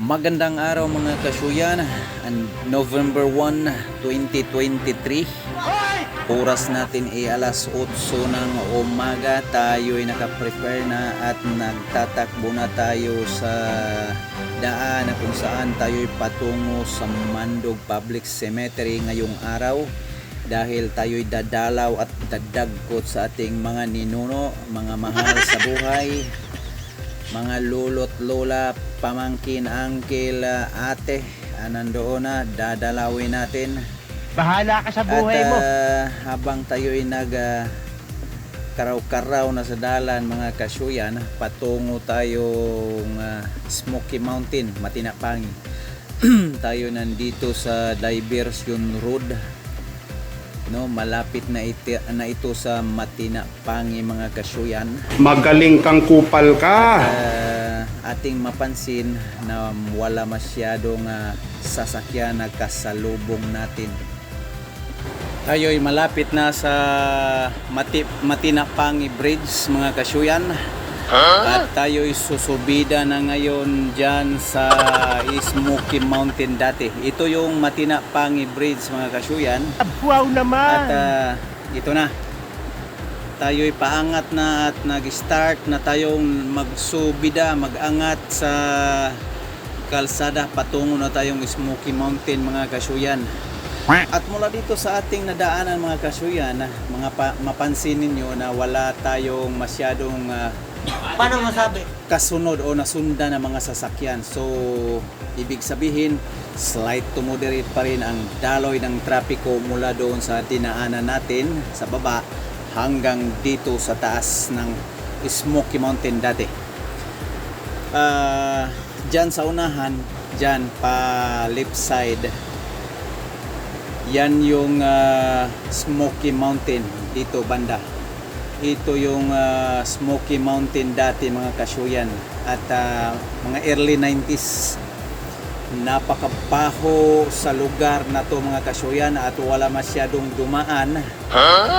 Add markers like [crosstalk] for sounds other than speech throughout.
Magandang araw mga kasuyan, and November 1, 2023. Oras natin ay alas 8 ng umaga. Tayo ay nakaprepare na at nagtatakbo na tayo sa daan na kung saan tayo ay patungo sa Mandog Public Cemetery ngayong araw dahil tayo'y dadalaw at dadagkot sa ating mga ninuno, mga mahal sa buhay, mga lolo't lola, pamangkin, angkel, ate, ah, nandoon na, dadalawin natin. Bahala ka sa buhay At mo. ah, habang tayo'y nag ah, karaw-karaw na sa dalan mga kasyuyan, patungo tayong ah, Smoky Mountain, Matinapangi. [clears throat] tayo nandito sa Diversion Road. No, malapit na ito, na ito sa Matinapangi mga kasyuyan. Magaling kang kupal ka. Ah, ating mapansin na wala masyadong ah, sasakyan na kasalubong natin. Tayo ay malapit na sa Mati, Matinapangi Bridge mga kasyuyan. At tayo ay susubida na ngayon dyan sa Smoky Mountain dati. Ito yung Matinapangi Bridge mga kasyuyan. Wow naman. At ah, ito na. Tayo'y paangat na at nag-start na tayong magsubida, mag-angat sa kalsada patungo na tayong Smoky Mountain mga kasyuyan. At mula dito sa ating nadaanan mga kasyuyan, mga pa- mapansin ninyo na wala tayong masyadong ah, Paano masabi? kasunod o nasunda ng mga sasakyan. So, ibig sabihin, slight to moderate pa rin ang daloy ng trapiko mula doon sa dinaanan natin sa baba hanggang dito sa taas ng Smoky Mountain dati. Ah, dyan sa unahan, dyan pa left side, yan yung ah, Smoky Mountain dito banda ito yung ah, Smoky Mountain dati mga kasyuyan. At ah, mga early 90s napakabaho sa lugar na to mga kasyuyan at wala masyadong dumaan.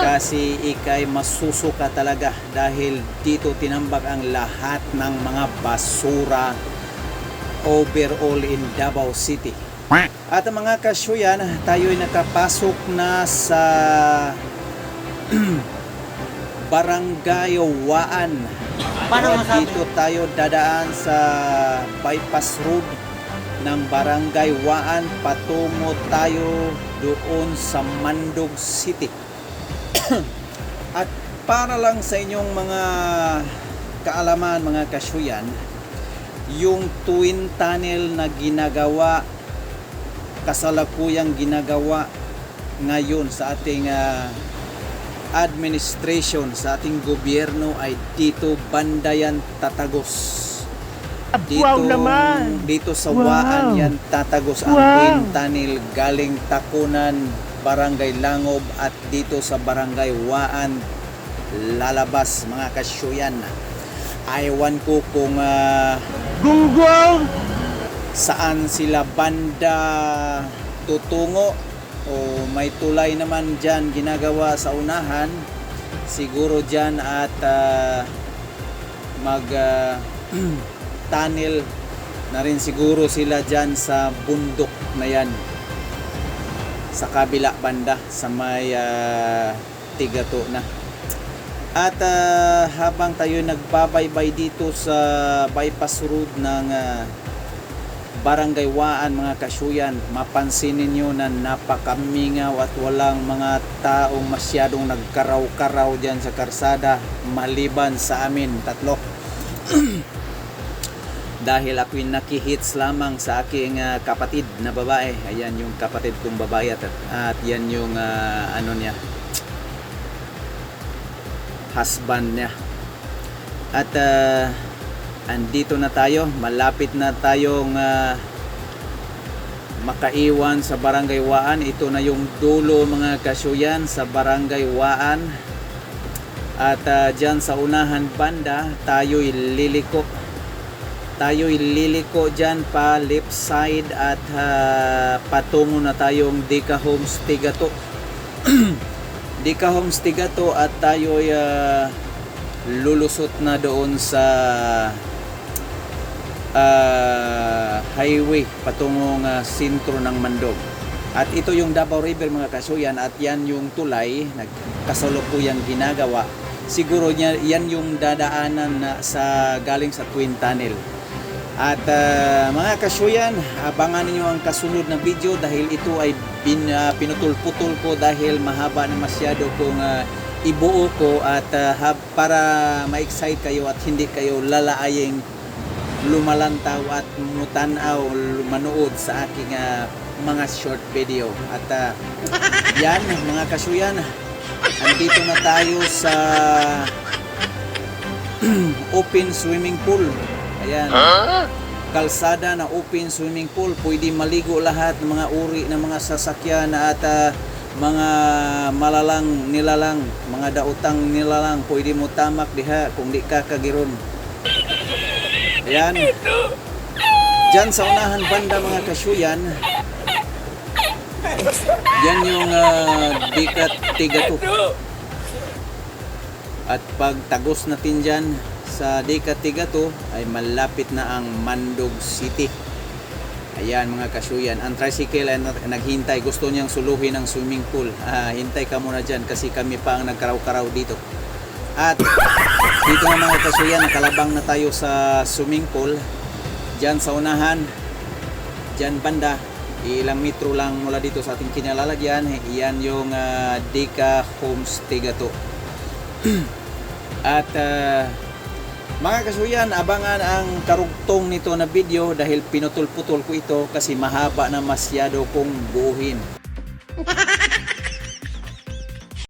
Kasi ikay masusuka talaga dahil dito tinambak ang lahat ng mga basura overall in Davao City. At mga kasyuyan tayo'y nakapasok na sa [clears throat] [clears throat] Barangay Waan. Paano At masabi? dito tayo dadaan sa bypass road ng Barangay Waan patungo tayo doon sa Mandog City. [clears throat] At para lang sa inyong mga kaalaman mga kasyuyan, yung twin tunnel na ginagawa kasalukuyang ginagawa ngayon sa ating ah, administration sa ating gobyerno ay dito Bandayan Tatagos. Dito, Wow naman. dito sa Wow. Waan yan Tatagos ang Wow. twin tunnel galing Takunan, Barangay Langob at dito sa Barangay Waan lalabas mga kasyuyan. Aywan ko kung ah, Gunggong. saan sila banda tutungo o may tulay naman dyan ginagawa sa unahan siguro dyan at ah, mag ah, [clears throat] tunnel na rin siguro sila dyan sa bundok na yan. Sa kabila banda sa may ah, tigato na. At ah, habang tayo nagbabaybay dito sa bypass road ng ah, Barangay Waan mga kasyuyan, mapansin ninyo na napakamingaw at walang mga taong masyadong nagkaraw-karaw dyan sa karsada maliban sa amin tatlo. [clears throat] Dahil ako'y nakihits lamang sa aking ah, kapatid na babae. Ayan yung kapatid kong babae at, at yan yung ah, ano niya husband niya. At ah, andito na tayo, malapit na tayong ah, makaiwan sa Barangay Waan. Ito na yung dulo mga kasyuyan sa Barangay Waan. At ah, dyan sa unahan banda, tayo'y liliko. Tayo'y liliko dyan pa left side at ah, patungo na tayong Dika Homes Tigato. [clears throat] Dika Homes Tigato at tayo'y ah, lulusot na doon sa ah, highway patungong ah, sentro ng Mandog. At ito yung Davao River mga kasuyan at yan yung tulay nagkasalukuyang ginagawa. Siguro niya, yan yung dadaanan na sa galing sa Twin Tunnel. At ah, mga kasuyan, abangan niyo ang kasunod na video dahil ito ay bin, ah, pinutol-putol ko dahil mahaba na masyado kung ah, ibuo ko at ah, hab- para ma-excite kayo at hindi kayo lalaaying lumalantaw at mutanaw manood sa aking ah, mga short video. At ah, yan mga kasuyan, andito na tayo sa [clears throat] open swimming pool. Ayan. Kalsada na open swimming pool. Pwede maligo lahat ng mga uri ng mga sasakyan at ah, mga malalang nilalang, mga dautang nilalang. Pwede mo tamak diha kung di ka kagiron. Ayan. Diyan sa unahan banda mga kasyuyan, yan yung uh, dikat tigato. At pag tagos natin dyan sa Deca Tigato ay malapit na ang Mandog City. Ayan mga kasuyan, ang tricycle ay nag- naghintay, gusto niyang suluhin ang swimming pool. Ah, hintay ka muna dyan kasi kami pa ang nagkaraw-karaw dito. At dito nga mga kasuyan, nakalabang na tayo sa swimming pool. Dyan sa unahan, dyan banda, ilang metro lang mula dito sa ating kinalalagyan. Iyan yung uh, Deca Homes Tigato. [clears throat] At ah, mga kasuyan, abangan ang karugtong nito na video dahil pinutol-putol ko ito kasi mahaba na masyado kong buuhin. [laughs]